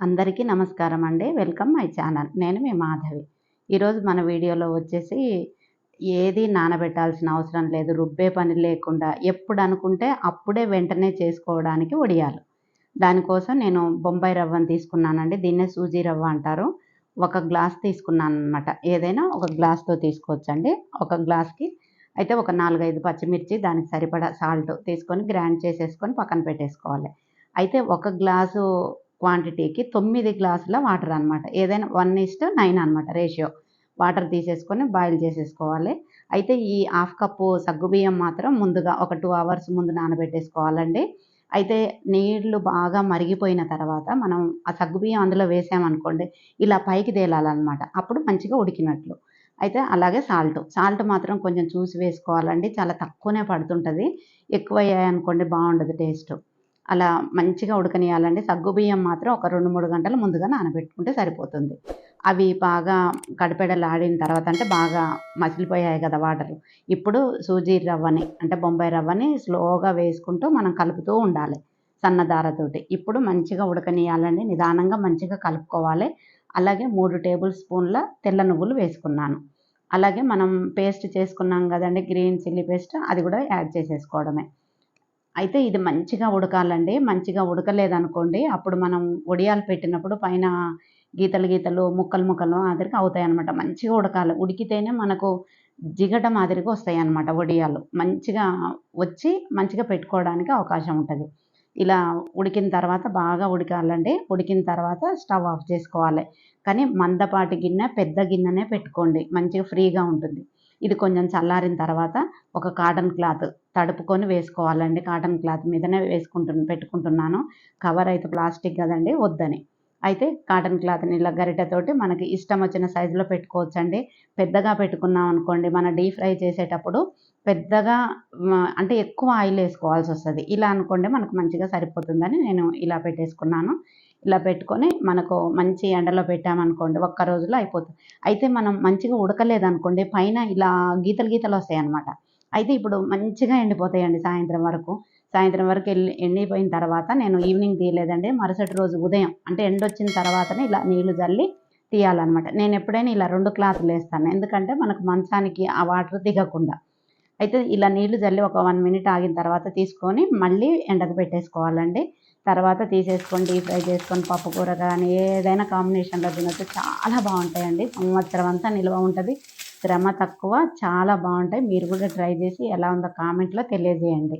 అందరికీ నమస్కారం అండి. Welcome my channel. నేను మీ మాధవి. ఈరోజు మన వీడియోలో వచ్చేసి ఏది నానబెట్టాల్సిన అవసరం లేదు రుబ్బే పని లేకుండా ఎప్పుడు అనుకుంటే అప్పుడే వెంటనే చేసుకోవడానికి వడియాలు దానికోసం నేను బొంబాయి రవ్వను తీసుకున్నానండి. దీన్నే సూజీ రవ్వ అంటారు. ఒక గ్లాస్ తీసుకున్నాను అనమాట ఏదైనా ఒక గ్లాస్తో తీసుకోవచ్చండి. ఒక గ్లాస్కి అయితే ఒక నాలుగైదు పచ్చిమిర్చి దానికి సరిపడా సాల్ట్ తీసుకొని గ్రైండ్ చేసేసుకొని పక్కన పెట్టేసుకోవాలి. అయితే ఒక గ్లాసు క్వాంటిటీకి తొమ్మిది గ్లాసుల వాటర్ అనమాట ఏదైనా వన్ ఇస్ట్ నైన్ అనమాట రేషియో వాటర్ తీసేసుకొని బాయిల్ చేసేసుకోవాలి. అయితే ఈ హాఫ్ కప్పు సగ్గుబియ్యం మాత్రం ముందుగా ఒక టూ అవర్స్ ముందు నానబెట్టేసుకోవాలండి. అయితే నీళ్ళు బాగా మరిగిపోయిన తర్వాత మనం ఆ సగ్గుబియ్యం అందులో వేసామనుకోండి ఇలా పైకి తేలాలన్నమాట. అప్పుడు మంచిగా ఉడికినట్లు. అయితే అలాగే సాల్ట్ సాల్ట్ మాత్రం కొంచెం చూసి వేసుకోవాలండి. చాలా తక్కువనే పడుతుంటుంది. ఎక్కువ అయ్యాయనుకోండి బాగుండదు టేస్ట్ అలా మంచిగా ఉడకనియాలండి సగ్గుబియ్యం మాత్రం ఒక రెండు మూడు గంటలు ముందుగా నానబెట్టుకుంటే సరిపోతుంది. అవి బాగా కడిపెడలాడిన తర్వాత అంటే బాగా మసిలిపోయాయి కదా వాటర్. ఇప్పుడు సూజీ రవ్వని అంటే బొంబాయి రవ్వని స్లోగా వేసుకుంటూ మనం కలుపుతూ ఉండాలి సన్నదారతోటి. ఇప్పుడు మంచిగా ఉడకనియాలండి నిదానంగా మంచిగా కలుపుకోవాలి. అలాగే మూడు టేబుల్ స్పూన్ల తెల్ల నువ్వులు వేసుకున్నాను. అలాగే మనం పేస్ట్ చేసుకున్నాం కదండి గ్రీన్ చిల్లీ పేస్ట్ అది కూడా యాడ్ చేసేసుకోవడమే. అయితే ఇది మంచిగా ఉడకాలండి. మంచిగా ఉడకలేదనుకోండి అప్పుడు మనం వడియాలు పెట్టినప్పుడు పైన గీతలు గీతలు ముక్కలు ముక్కలు మాదిరిగా అవుతాయి అనమాట మంచిగా ఉడకాలి. ఉడికితేనే మనకు జిగట మాదిరిగా వస్తాయి అనమాట వడియాలు మంచిగా వచ్చి మంచిగా పెట్టుకోవడానికి అవకాశం ఉంటుంది. ఇలా ఉడికిన తర్వాత బాగా ఉడకాలండి. ఉడికిన తర్వాత స్టవ్ ఆఫ్ చేసుకోవాలి. కానీ మందపాటి గిన్నె పెద్ద గిన్నెనే పెట్టుకోండి. మంచిగా ఫ్రీగా ఉంటుంది. ఇది కొంచెం చల్లారిన తర్వాత ఒక కాటన్ క్లాత్ తడుపుకొని వేసుకోవాలండి. కాటన్ క్లాత్ మీదనే వేసుకుంటు పెట్టుకుంటున్నాను. కవర్ అయితే ప్లాస్టిక్ కదండి వద్దని. అయితే కాటన్ క్లాత్ని ఇలా గరిటెతోటి మనకి ఇష్టం వచ్చిన సైజులో పెట్టుకోవచ్చండి. పెద్దగా పెట్టుకున్నాం అనుకోండి మన డీప్ ఫ్రై చేసేటప్పుడు పెద్దగా అంటే ఎక్కువ ఆయిల్ వేసుకోవాల్సి వస్తుంది. ఇలా అనుకోండి మనకు మంచిగా సరిపోతుందని నేను ఇలా పెట్టేసుకున్నాను. ఇలా పెట్టుకొని మనకు మంచి ఎండలో పెట్టామనుకోండి ఒక్క రోజులో అయిపోతుంది. అయితే మనం మంచిగా ఉడకలేదనుకోండి పైన ఇలా గీతలు గీతలు వస్తాయి అనమాట అయితే ఇప్పుడు మంచిగా ఎండిపోతాయండి సాయంత్రం వరకు. సాయంత్రం వరకు వెళ్ళి ఎండిపోయిన తర్వాత నేను ఈవినింగ్ తీయలేదండి. మరుసటి రోజు ఉదయం అంటే ఎండ వచ్చిన తర్వాతనే ఇలా నీళ్ళు చల్లి తీయాలన్నమాట. నేను ఎప్పుడైనా ఇలా రెండు క్లాతులు వేస్తాను ఎందుకంటే మనకు మంచానికి ఆ వాటర్ దిగకుండా. అయితే ఇలా నీళ్ళు చల్లి ఒక వన్ మినిట్ ఆగిన తర్వాత తీసుకొని మళ్ళీ ఎండకు పెట్టేసుకోవాలండి. తర్వాత తీసేసుకొని డీప్ ఫ్రై చేసుకొని పప్పు కూర కానీ ఏదైనా కాంబినేషన్లో తినొచ్చు. చాలా బాగుంటాయండి. సంవత్సరం అంతా నిల్వ ఉంటుంది. శ్రమ తక్కువ చాలా బాగుంటాయి. మీరు కూడా ట్రై చేసి ఎలా ఉందో కామెంట్లో తెలియజేయండి.